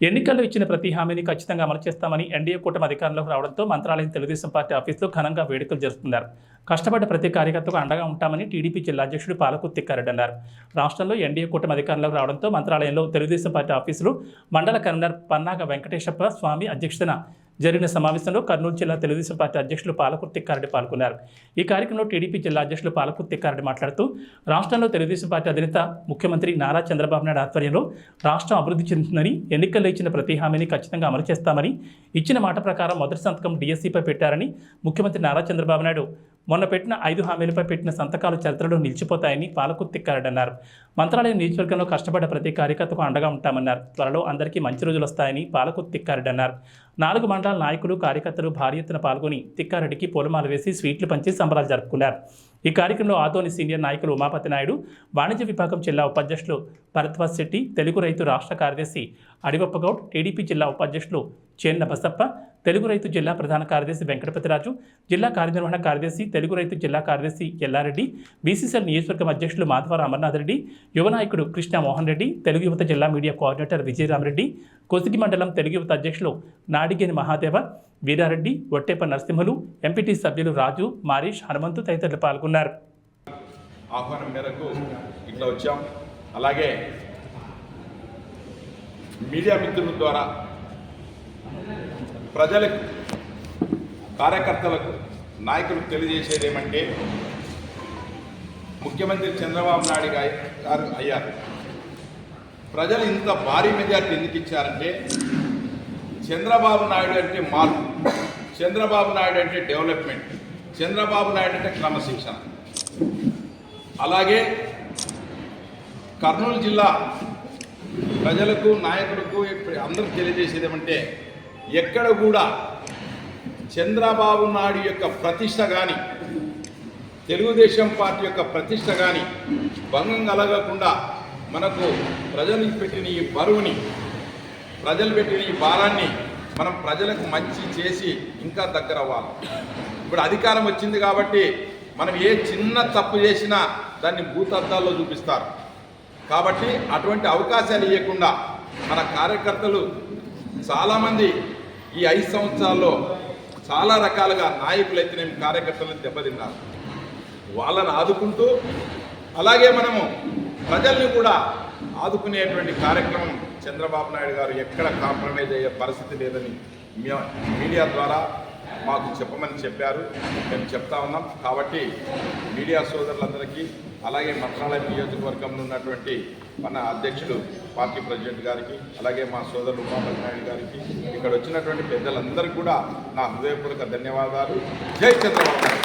ఎన్నికల్లో ఇచ్చిన ప్రతి హామీని ఖచ్చితంగా అమలు చేస్తామని ఎన్డీఏ కూటమి అధికారంలోకి రావడంతో మంత్రాలయం తెలుగుదేశం పార్టీ ఆఫీసులో ఘనంగా వేడుకలు జరుపుతున్నారు. కష్టపడ్డ ప్రతి కార్యకర్తకు అండగా ఉంటామని టీడీపీ జిల్లా అధ్యక్షుడు పాలకుర్తి తిక్కారెడ్డి అన్నారు. రాష్ట్రంలో ఎన్డీఏ కూటమి అధికారంలోకి రావడంతో మంత్రాలయంలో తెలుగుదేశం పార్టీ ఆఫీసులు మండల కన్వీనర్ పన్నాగ వెంకటేశప్ప స్వామి అధ్యక్షతన జరిగిన సమావేశంలో కర్నూలు జిల్లా తెలుగుదేశం పార్టీ అధ్యక్షులు పాలకుర్తి తిక్కారెడ్డి పాల్గొన్నారు. ఈ కార్యక్రమంలో టీడీపీ జిల్లా అధ్యక్షులు పాలకుర్తి తిక్కారెడ్డి మాట్లాడుతూ రాష్ట్రంలో తెలుగుదేశం పార్టీ అధినేత ముఖ్యమంత్రి నారా చంద్రబాబు నాయుడు ఆధ్వర్యంలో రాష్ట్రం అభివృద్ధి చెందుతుందని ఎన్నికల్లో ఇచ్చిన ప్రతి హామీని ఖచ్చితంగా అమలు చేస్తామని ఇచ్చిన మాట ప్రకారం మొదటి సంతకం డిఎస్సీపై పెట్టారని ముఖ్యమంత్రి నారా చంద్రబాబు నాయుడు మొన్న పెట్టిన ఐదు హామీలపై పెట్టిన సంతకాలు చరిత్రలో నిలిచిపోతాయని పాలకు తిక్కారెడ్డి అన్నారు మంత్రాలయం నియోజకవర్గంలో కష్టపడ్డ ప్రతి కార్యకర్తకు అండగా ఉంటామన్నారు. త్వరలో అందరికీ మంచి రోజులు వస్తాయని పాలకు తిక్కారెడ్డి అన్నారు నాలుగు మండలాల నాయకులు కార్యకర్తలు భారీ ఎత్తున పాల్గొని తిక్కారెడ్డికి పూలమాల వేసి స్వీట్లు పంచి సంబరాలు జరుపుకున్నారు. ఈ కార్యక్రమంలో ఆదోని సీనియర్ నాయకులు ఉమాపతి నాయుడు వాణిజ్య విభాగం జిల్లా ఉపాధ్యక్షులు భరద్వాజ్ శెట్టి తెలుగు రైతు రాష్ట్ర కార్యదర్శి అడివప్పగౌడ్ టీడీపీ జిల్లా ఉపాధ్యక్షులు చేన్న బసప్ప తెలుగు రైతు జిల్లా ప్రధాన కార్యదర్శి వెంకటపతిరాజు జిల్లా కార్యనిర్వహణ కార్యదర్శి తెలుగు రైతు జిల్లా కార్యదర్శి ఎల్లారెడ్డి బీసీసీఎల్ నియోజకవర్గం అధ్యక్షులు మాధవర అమర్నాథ్ రెడ్డి యువ నాయకుడు కృష్ణ మోహన్ రెడ్డి తెలుగు యువత జిల్లా మీడియా కోఆర్డినేటర్ విజయరామరెడ్డి కోసిగి మండలం తెలుగు యువత అధ్యక్షులు నాడిగేని మహాదేవ వీరారెడ్డి ఒట్టేప నరసింహులు ఎంపీటీ సభ్యులు రాజు మారీష్ హనుమంతు తదితరులు పాల్గొన్నారు. ఆహ్వానం మేరకు ఇట్లా వచ్చాం. అలాగే మీడియా మిత్రుల ద్వారా ప్రజలకు కార్యకర్తలకు నాయకులకు తెలియజేసేది ఏమంటే ముఖ్యమంత్రి చంద్రబాబు నాయుడు గారు అయ్యారు. ప్రజలు ఇంత భారీ మెజార్టీ ఎందుకు ఇచ్చారంటే చంద్రబాబు నాయుడు అంటే మార్పు చంద్రబాబు నాయుడు అంటే డెవలప్మెంట్ చంద్రబాబు నాయుడు అంటే క్రమశిక్షణ. అలాగే కర్నూలు జిల్లా ప్రజలకు నాయకులకు అందరికి తెలియజేసేది ఏమంటే ఎక్కడ కూడా చంద్రబాబు నాయుడు యొక్క ప్రతిష్ట కానీ తెలుగుదేశం పార్టీ యొక్క ప్రతిష్ట కానీ భంగం కలగకుండా మనకు ప్రజలు పెట్టిన ఈ బరువుని ప్రజలు పెట్టిన ఈ భారాన్ని మనం ప్రజలకు మంచి చేసి ఇంకా దగ్గర అవ్వాలి. ఇప్పుడు అధికారం వచ్చింది కాబట్టి మనం ఏ చిన్న తప్పు చేసినా దాన్ని భూతద్దాల్లో చూపిస్తారు. కాబట్టి అటువంటి అవకాశాలు ఇవ్వకుండా మన కార్యకర్తలు చాలామంది ఈ ఐదు సంవత్సరాల్లో చాలా రకాలుగా నాయకులు అయితేనేమి కార్యకర్తలను దెబ్బతిన్నారు. వాళ్ళని ఆదుకుంటూ అలాగే మనము ప్రజల్ని కూడా ఆదుకునేటువంటి కార్యక్రమం చంద్రబాబు నాయుడు గారు ఎక్కడ కాంప్రమైజ్ అయ్యే పరిస్థితి లేదని మీడియా ద్వారా మాకు చెప్పమని చెప్పారు. మేము చెప్తా ఉన్నాం. కాబట్టి మీడియా సోదరులందరికీ అలాగే మంత్రాలయం నియోజకవర్గంలో ఉన్నటువంటి మన అధ్యక్షుడు పార్టీ ప్రెసిడెంట్ గారికి అలాగే మా సోదరులు ఉమాపతి నాయుడు గారికి ఇక్కడ వచ్చినటువంటి పెద్దలందరికీ కూడా నా హృదయపూర్వక ధన్యవాదాలు. జై చంద్రబాబు